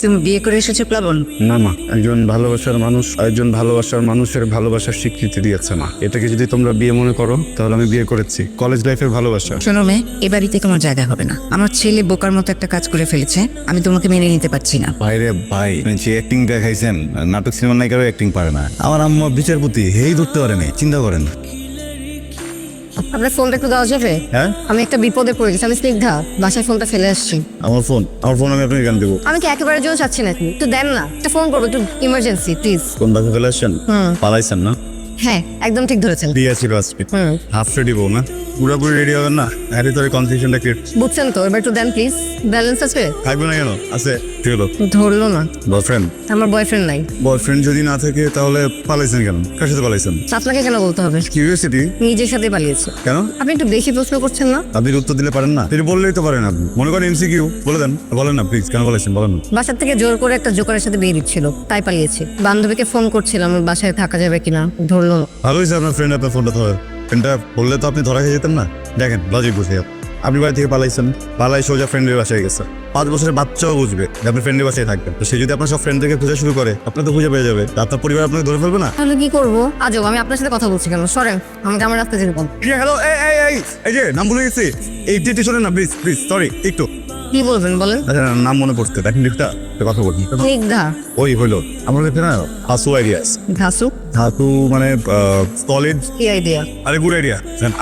তুমি বিয়ে করে এসেছ প্লাবন? না মা একজন ভালোবাসার মানুষ একজন ভালোবাসার মানুষের ভালোবাসার স্বীকৃতি দিয়েছে মা। এটাকে যদি তোমরা বিয়ে মনে করো তাহলে আমি বিয়ে করেছি। কলেজ লাইফের ভালোবাসা। শোনো মেয়ে এ বাড়িতে তোমার জায়গা হবে না। আমার ছেলে বোকার মতো একটা কাজ করে ফেলেছে আমি তোমাকে মেনে নিতে পারছি না। ভাইরে ভাই আপনি যে অ্যাক্টিং দেখাইছেন নাটক সিনেমা নায়িকারও অ্যাক্টিং পারে না। আমার আম্মা বিচারপতি হেই ধরতে পারে নাই চিন্তা করেন। আপনার ফোনটা একটু দেওয়া যাবে? হ্যাঁ? আমি একটা বিপদে পড়ে গেছি আমি স্নিগ্ধা। বাসায় ফোনটা ফেলে আসছি। আমার ফোন আমার ফোন আমি আপনাকে কেন দেবো? আমি কি একেবারে জন্য চাচ্ছি নাকি একটু দেন না। একটা ফোন করব একটু ইমার্জেন্সি প্লিজ কোন বাসে ফেলে আসছেন? পালাইছেন না? হ্যাঁ একদম ঠিক ধরেছেন। বিয়ে ছিল আজকে। হাফ রেডি বউ না? পুরোপুরি রেডি হবেন না? এর ভিতরে কনফিউশনটা ক্রিয়েট বুঝছেন তো এবার একটু দেন প্লিজ ব্যালেন্স আছে? থাকবে না কেন? আছে হলো ধরলো না। বয়ফ্রেন্ড আমার বয়ফ্রেন্ড নাই। বয়ফ্রেন্ড যদি না থাকে তাহলে পালাইছেন কেন? কার সাথে পালাইছেন? আপনাকে কেন বলতে হবে? কিউরিয়াসিটি নিজের সাথে পালিয়েছে। কেন? আপনি একটু বেশি প্রশ্ন করছেন না? আপনি উত্তর দিলে পারেন না। তিনি বললেই তো পারেন আপনি। মনে করেন এমসিকিউ বলে দেন। বলেন না প্লিজ কেন বলেছেন বলেন বাসার থেকে জোর করে একটা জোকারের সাথে বিয়ে দিচ্ছিল। তাই পালিয়েছি। বান্ধবীকে ফোন করছিলাম বাসায় থাকা যাবে কিনা? ধরলো ভালো হয়েছে আপনার ফ্রেন্ড আপনার ফোনটা ধরে। ফ্রেন্ডটা বললে তো আপনি ধরা খেয়ে যেতেন না? দেখেন লজিক বুঝে আপনি বাড়ি থেকে পালাইছেন। পালাই সোজা ফ্রেন্ডের বাসায় গেছে। পাঁচ বছরের বাচ্চাও বুঝবে যে আপনি ফ্রেন্ডের বাসায় থাকবেন। তো সে যদি আপনার সব ফ্রেন্ডদেরকে খোঁজা শুরু করে আপনার তো খুঁজে পেয়ে যাবে। তা আপনার পরিবার আপনাকে ধরে ফেলবে না? তাহলে কি করব? আজব আমি আপনার সাথে কথা বলছি কেন? সরেন আমাকে আমার রাস্তা যেতে বল। হ্যালো এই এই এই এই যে নাম ভুলে গেছি। এই টিটি শোনেন না প্লিজ প্লিজ সরি একটু। কি বলবেন বলেন? আচ্ছা নাম মনে পড়তে দেখেন লিখটা কথা বলি। স্নিগ্ধা ওই হইল আমার কাছে না হাসু আইডিয়াস ঘাসু? ধাতু মানে সলিড কি আইডিয়া আরে গুড আইডিয়া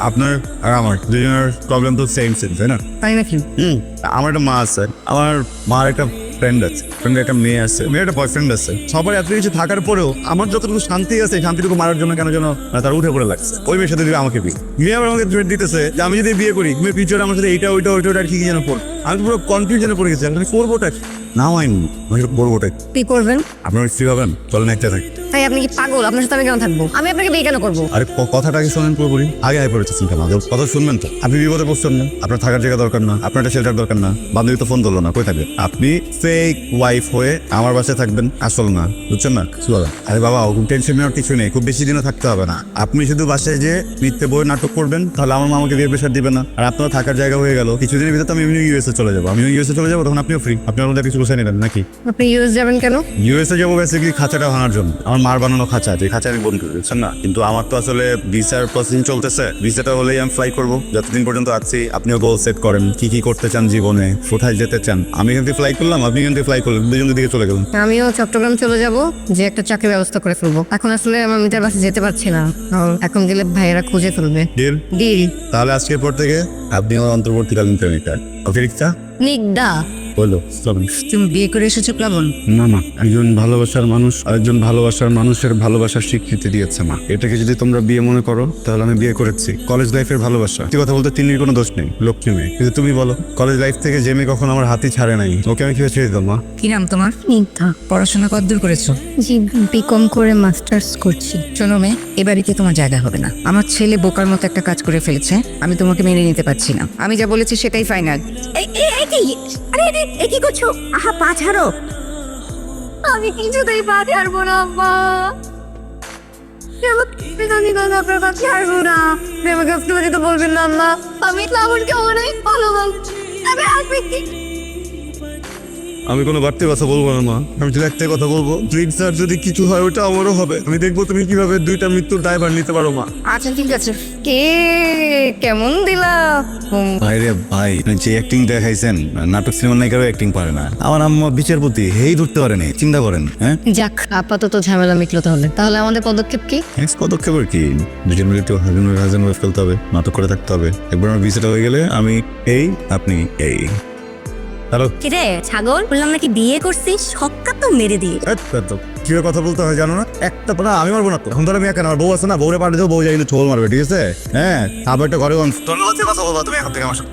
আপনার আর আমার দুজনের প্রবলেম তো সেম সেম তাই না? তাই নাকি? হুম আমার একটা মা আছে। আমার মার একটা ফ্রেন্ড আছে ফ্রেন্ডের একটা মেয়ে আছে মেয়ে একটা বয়ফ্রেন্ড আছে। সবার এত কিছু থাকার পরেও আমার যতটুকু শান্তি আছে শান্তিটুকু মারার জন্য কেন যেন তার উঠে পড়ে লাগছে। ওই মেয়ের সাথে দিবে আমাকে বিয়ে, মেয়ে আবার আমাকে থ্রেট দিতেছে যে আমি যদি বিয়ে করি মেয়ে ফিউচার আমার সাথে এইটা, ওইটা ওইটা ওইটা কি যেন পড়ো। আমি পুরো কনফিউশনে পড়ে গেছি আমি করবোটা কি? নাও আইনি আমি কি? কি করবেন? আপনার স্ত্রী হবেন চলেন একটা থাকি। তাই আপনি কি পাগল? আপনার সাথে আমি কেন থাকব? আমি আপনাকে বিয়ে কেন করব? আরে ক- কথাটা আগে শোনেন পুরোপুরি। আগে আয় পড়েছেন কেন? আগে কথা শুনবেন তো। আপনি বিপদে পড়ছেন না। আপনার থাকার জায়গা দরকার না। আপনার একটা শেল্টার দরকার না। বান্ধবী তো ফোন ধরলো না। কই থাকবে? আপনি ফেক ওয়াইফ হয়ে আমার বাসায় থাকবেন। আসল না। বুঝছেন না? কি বলেন? আরে বাবা ওরকম টেনশন নেওয়ার কিছু নেই। খুব বেশি দিনও থাকতে হবে না। আপনি শুধু বাসায় যে মিথ্যে বই নাটক করবেন তাহলে আমার মামাকে বিয়ে প্রেশার দিবে না। আর আপনার থাকার জায়গা হয়ে গেল। কিছুদিনের ভিতরে তো আমি ইউএসএ চলে যাব। আমি ইউএসএ চলে যাব তখন আপনিও ফ্রি আপনি মধ্যে কিছু বসে নিলেন নাকি? আপনি ইউএস যাবেন কেন? ইউএসএ যাব বেসিক্যালি খাঁচাটা ভাঙার জন্য। আমার মার বানানো খাঁচা যে খাঁচা আমি বন্ধু বুঝছেন না? কিন্তু আমার তো আসলে ভিসার প্রসেসিং চলতেছে। ভিসাটা হলেই আমি ফ্লাই করব। যতদিন পর্যন্ত আছি আপনিও গোল সেট করেন কি কি করতে চান জীবনে কোথায় যেতে চান। আমি এখান থেকে ফ্লাই করলাম আপনি এখান থেকে ফ্লাই করলেন দুজন দিকে চলে গেলাম। আমিও চট্টগ্রাম চলে যাব যে একটা চাকরির ব্যবস্থা করে ফেলব। এখন আসলে আমার মিটার বাসে যেতে পারছি না। এখন গেলে ভাইয়েরা খুঁজে ফেলবে। ডিল ডিল তাহলে আজকের পর থেকে আপনি আমার অন্তর্বর্তীকালীন প্রেমিকা রিক্সা? নিগদা বলল চলুন তুমি বিয়ে করে এসেছ প্লাবন? না মা। একজন ভালোবাসার মানুষ একজন ভালোবাসার মানুষের ভালোবাসার স্বীকৃতি দিয়েছে মা। এটাকে যদি তোমরা বিয়ে মনে করো তাহলে আমি বিয়ে করেছি। কলেজ লাইফের ভালোবাসা। সত্যি কথা বলতে তিনির কোনো দোষ নেই লক্ষ্মী মেয়ে। কিন্তু তুমি বলো কলেজ লাইফ থেকে যে মেয়ে কখন আমার হাতি ছাড়ে নাই ওকে আমি কীভাবে ছেড়ে দিতাম মা? কি নাম তোমার? নিগদা পড়াশোনা কতদূর করেছ? জি বিকম করে মাস্টার্স করছি। শোনো মেয়ে এ বাড়িতে তোমার জায়গা হবে না। আমার ছেলে বোকার মতো একটা কাজ করে ফেলেছে আমি তোমাকে মেনে নিতে পারছি না। আমি যা বলেছি সেটাই ফাইনাল এ কি করছ? আহা, পা ছাড়ো। আমি কিছুতেই পা ছাড়বো না আম্মা আমি কথা আপনার পা ছাড়বো না। আমাকে আপনি তো বলবেন না, আম্মা। আমি লাবণকে অনেক ভালোবাসি। আমি আসবে আমি কোনো বাড়তি কথা বলব না মা। আমি শুধু একটাই কথা বলব। ড্রিঙ্কস আর যদি কিছু হয় ওটা আমারও হবে। আমি দেখব তুমি কীভাবে দুইটা মৃত্যুর ড্রাইভার নিতে পারো মা। আচ্ছা ঠিক আছে। কে কেমন দিলা? ভাইরে ভাই যে অ্যাক্টিং দেখাইছেন নাটক সিনেমা নায়িকারও অ্যাক্টিং পারে না। আমার আম্মা বিচারপতি হেই ধরতে পারেনি চিন্তা করেন হ্যাঁ? যাক আপাতত ঝামেলা মিটলো তাহলে। তাহলে আমাদের পদক্ষেপ কি? নেক্সট পদক্ষেপ আর কি। দুজন মিলে একটু হাজেন ওয়েব ফেলতে হবে নাটক করে থাকতে হবে। একবার আমার ভিসাটা হয়ে গেলে আমি এই আপনি এই। হ্যালো। কিরে ছাগল? বললাম নাকি বিয়ে করছিস? সক্কা তো মেরে দিয়ে কীভাবে কথা বলতে হয় জানো না? একটা না আমি মারবো না এখন ধরো আমি একা আমার বউ আছে না বউরে পাঠিয়ে দেবো বউ যাই কিন্তু ছোল মারবে ঠিক আছে? হ্যাঁ তারপর একটা ঘরে ধন্যবাদ দিয়ে কথা বলব তুমি এখন থেকে আমার সাথে।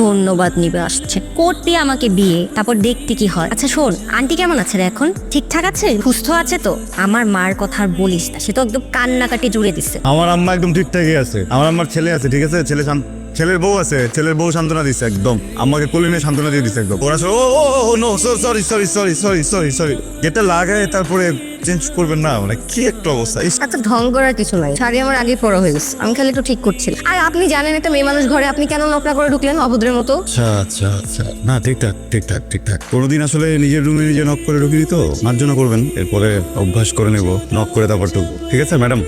ধন্যবাদ নিবে আসছে। করতে আমাকে বিয়ে তারপর দেখতে কি হয়? আচ্ছা শোন আন্টি কেমন আছে রে এখন? ঠিকঠাক আছে? সুস্থ আছে তো? আমার মার কথা আর বলিস না সে তো একদম কান্নাকাটি জুড়ে দিচ্ছে আমার আম্মা একদম ঠিকঠাকই আছে। আমার আম্মার ছেলে আছে ঠিক আছে? ছেলে শান্ত। ছেলের বউ আছে ছেলের বউ সান্ত্বনা দিচ্ছে একদম। আমাকে কোলে নিয়ে সান্ত্বনা দিয়ে দিচ্ছে একদম। ওরা ও ও no sorry sorry sorry sorry sorry sorry যেটা লাগায় তারপরে চেঞ্জ করবেন না মানে কি একটা অবস্থা। এত ঢং করার কিছু নাই। শাড়ি আমার আগে পরা হয়ে গেছে। আমি খালি একটু ঠিক করছিলাম আর আপনি জানেন একটা মেয়ে মানুষ ঘরে আপনি কেন নকরা করে ঢুকলেন অভদ্রের মতো? আচ্ছা আচ্ছা আচ্ছা। না ঠিকঠাক ঠিকঠাক ঠিকঠাক কোনোদিন আসলে নিজের রুমে নিজে নক করে ঢুকিনি তো? মার জন্য করবেন এরপরে অভ্যাস করে নেব নক করে তারপর ঢুকবো। ঠিক আছে ম্যাডাম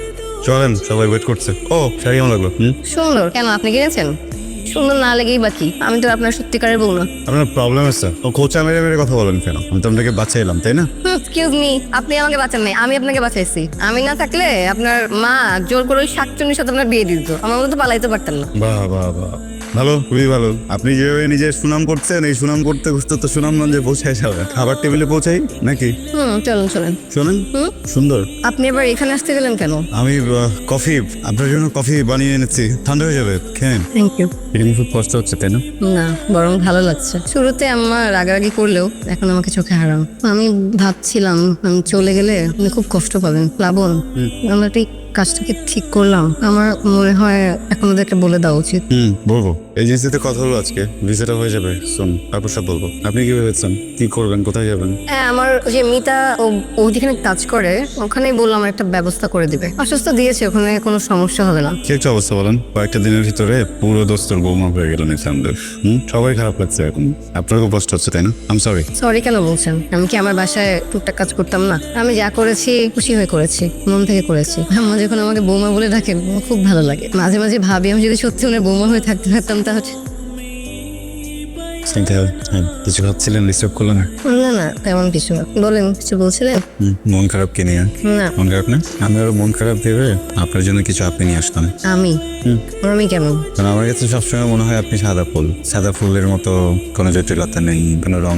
চলেন সবাই ওয়েট করছে। ও শাড়ি কেমন লাগল? হুম? সুন্দর। কেন আপনি কিনেছেন সুন্দর না লেগেই বাকি আমি তো আপনার সত্যিকারের বউ না। আপনার প্রবলেম আছে। ও কোচা মেরে মেরে কথা বলেন কেন? আমি তো আপনাকে বাঁচাইলাম তাই না? এক্সকিউজ মি আপনি আমাকে বাঁচান নাই আমি আপনাকে বাঁচাইছি। আমি না থাকলে আপনার মা জোর করে ওই শাকচুনির সাথে আপনার বিয়ে দিত। আমার মতো পালাইতে পারতাম না। বাহ বাহ বাহ। ভালো খুবই ভালো। আপনি যেভাবে নিজের সুনাম করছেন এই সুনাম করতে করতে তো সুনামগঞ্জে পৌঁছায় যাবে খাবার টেবিলে পৌঁছাই নাকি? হুম চলুন চলেন। শোনেন হুম? সুন্দর। আপনি এবার এখানে আসতে গেলেন কেন? আমি আহ, কফি আপনার জন্য কফি বানিয়ে এনেছি। ঠান্ডা হয়ে যাবে খেন থ্যাংক ইউ এরকম খুব কষ্ট হচ্ছে তাই না? না বরং ভালো লাগছে। শুরুতে আমার রাগারাগি করলেও এখন আমাকে চোখে হারাম আমি ভাবছিলাম আমি চলে গেলে আপনি খুব কষ্ট পাবেন প্লাবন আমরা ঠিক কাজটাকে ঠিক করলাম আমার মনে হয় এখন ওদেরকে বলে দেওয়া উচিত। হুম বলব। এজেন্সিতে কথা হলো আজকে ভিসাটা হয়ে যাবে শোন তারপর সব বলব। আপনি কি ভেবেছেন? কি করবেন? কোথায় যাবেন? হ্যাঁ আমার যে মিতা ও ও যেখানে কাজ করে ওখানেই বললাম একটা ব্যবস্থা করে দিবে। আশ্বস্ত দিয়েছে ওখানে কোনো সমস্যা হবে না। কি একটা অবস্থা বলেন? কয়েকটা দিনের ভিতরে পুরো দোস্তর বৌমা হয়ে গেল নিঃসন্দেহ হুম সবাই খারাপ লাগছে এখন। আপনার খুব কষ্ট হচ্ছে তাই না? আম সরি সরি কেন বলছেন? আমি কি আমার বাসায় টুকটাক কাজ করতাম না? আমি যা করেছি খুশি হয়ে করেছি মন থেকে করেছি। আম্মা যখন আমাকে বৌমা বলে ডাকেন আমার খুব ভালো লাগে। মাঝে মাঝে ভাবি আমি যদি সত্যি ওনার বৌমা হয়ে থাকতে পারতাম তাহলে। হ্যাঁ, কিছু ভাবছিলেন? ডিস্টার্ব করল না? না না তেমন কিছু না। বলেন কিছু বলছিলেন? মন খারাপ কে নিয়ে? না। মন খারাপ না? আমি আরও মন খারাপ ভেবে আপনার জন্য কিছু আপনি নিয়ে আসতাম। আমি। আমি কেমন? কারণ আমার কাছে সবসময় মনে হয় আপনি সাদা ফুল। সাদা ফুলের মতো কোনো জটিলতা নেই কোনো রং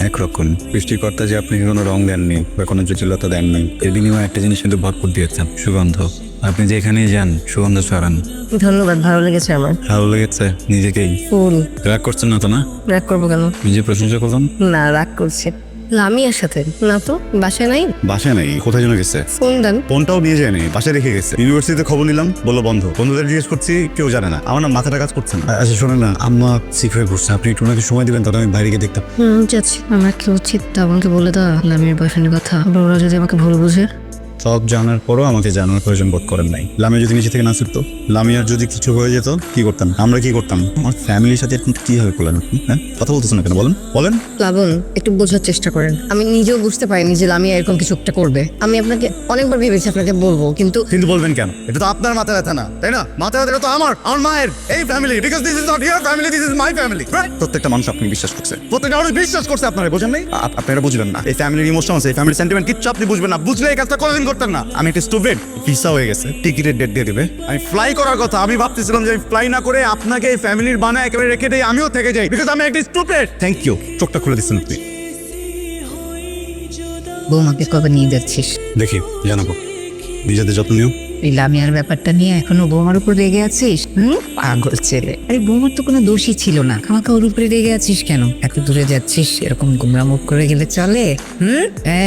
একরকম সৃষ্টিকর্তা যে আপনি কোনো রং দেননি বা কোনো জটিলতা দেননি এর বিনিময়ে একটা জিনিস কিন্তু ভরপুর দিয়েছেন সুগন্ধ। আপনি যেখানেই যান সুগন্ধ ছড়ান। ধন্যবাদ ভালো লেগেছে আমার। ভালো লেগেছে নিজেকেই। ফুল। রাগ করছেন না তো না? রাগ করব কেন? নিজে প্রশংসা করলাম না রাগ করছে। লামিয়ার সাথে। না তো বাসায় নাই? বাসায় নাই কোথায় যেন গেছে। ফোন দেন। ফোনটাও নিয়ে যায়নি বাসায় রেখে গেছে। ইউনিভার্সিটিতে খবর নিলাম বলল বন্ধ। বন্ধুদের জিজ্ঞেস করছি কেউ জানে না। আমার না মাথাটা কাজ করছে না। আচ্ছা শোনেন না আম্মা সিক হয়ে ঘুরছে। আপনি একটু ওনাকে সময় দিবেন তাহলে আমি বাইরে গিয়ে দেখতাম। হুম যাচ্ছি। আমার কি উচিত আমাকে বলে দাও লামিয়ার বয়ফ্রেন্ডের কথা। ওরা যদি আমাকে ভুল বুঝে। সব জানার পরও আমাকে জানার প্রয়োজন বোধ করেন নাই। লামিয়া যদি নিচে থেকে না শিখতো লামিয়ার যদি কিছু হয়ে যেত কি করতাম? আমরা কি করতাম? আমার ফ্যামিলির সাথে এখন কি হবে করলেন আপনি হ্যাঁ? কথা বলতেছেন না কেন? বলেন বলেন। প্লাবন একটু বোঝার চেষ্টা করেন। আমি নিজেও বুঝতে পারিনি যে লামিয়া এরকম কিছু একটা করবে। আমি আপনাকে অনেকবার ভেবেছি আপনাকে বলব কিন্তু কিন্তু বলবেন কেন? এটা তো আপনার মাথা ব্যথা না তাই না? মাথা ব্যথা তো আমার আমার মায়ের এই family because this is not your family this is my family প্রত্যেকটা মানুষ আপনি বিশ্বাস করছে। প্রত্যেকটা মানুষ বিশ্বাস করছে আপনারা বোঝেন নাই? আপ- আপনারা বুঝবেন না। এই ফ্যামিলির ইমোশন আছে এই ফ্যামিলির সেন্টিমেন্ট কিচ্ছু আপনি বুঝবেন না। বুঝলে এই কাজটা কোনোদিন করতেন না। আমি একটা স্টুডেন্ট ভিসা হয়ে গেছে টিকিটের ডেট দিয়ে দেবে। আমি ফ্লাই করার কথা আমি ভাবতেছিলাম যে আমি ফ্লাই না করে আপনাকে এই ফ্যামিলির বানায় একেবারে রেখে দেই আমিও থেকে যাই বিকজ আমি একটা স্টুডেন্ট থ্যাংক ইউ চোখটা খুলে দিচ্ছেন আপনি। বৌমাকে কবে নিয়ে যাচ্ছিস? দেখি জানাব। নিজেদের যত্ন নিও। এই লামিয়ার ব্যাপারটা নিয়ে এখনও বৌমার উপর রেগে আছিস? পাগল ছেলে। আরে বৌমার তো কোনো দোষই ছিল না। আমাকে ওর উপরে রেগে আছিস কেন? এত দূরে যাচ্ছিস, এরকম গুমরা মুখ করে গেলে চলে? হুম?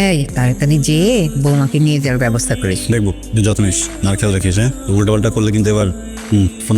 এই, তাড়াতাড়ি যেয়ে বৌমাকে নিয়ে যাওয়ার ব্যবস্থা করিস। দেখব যত্ন না খেয়াল রাখিস হ্যাঁ? উল্টা পাল্টা করলে কিন্তু এবার, হুম, ফোন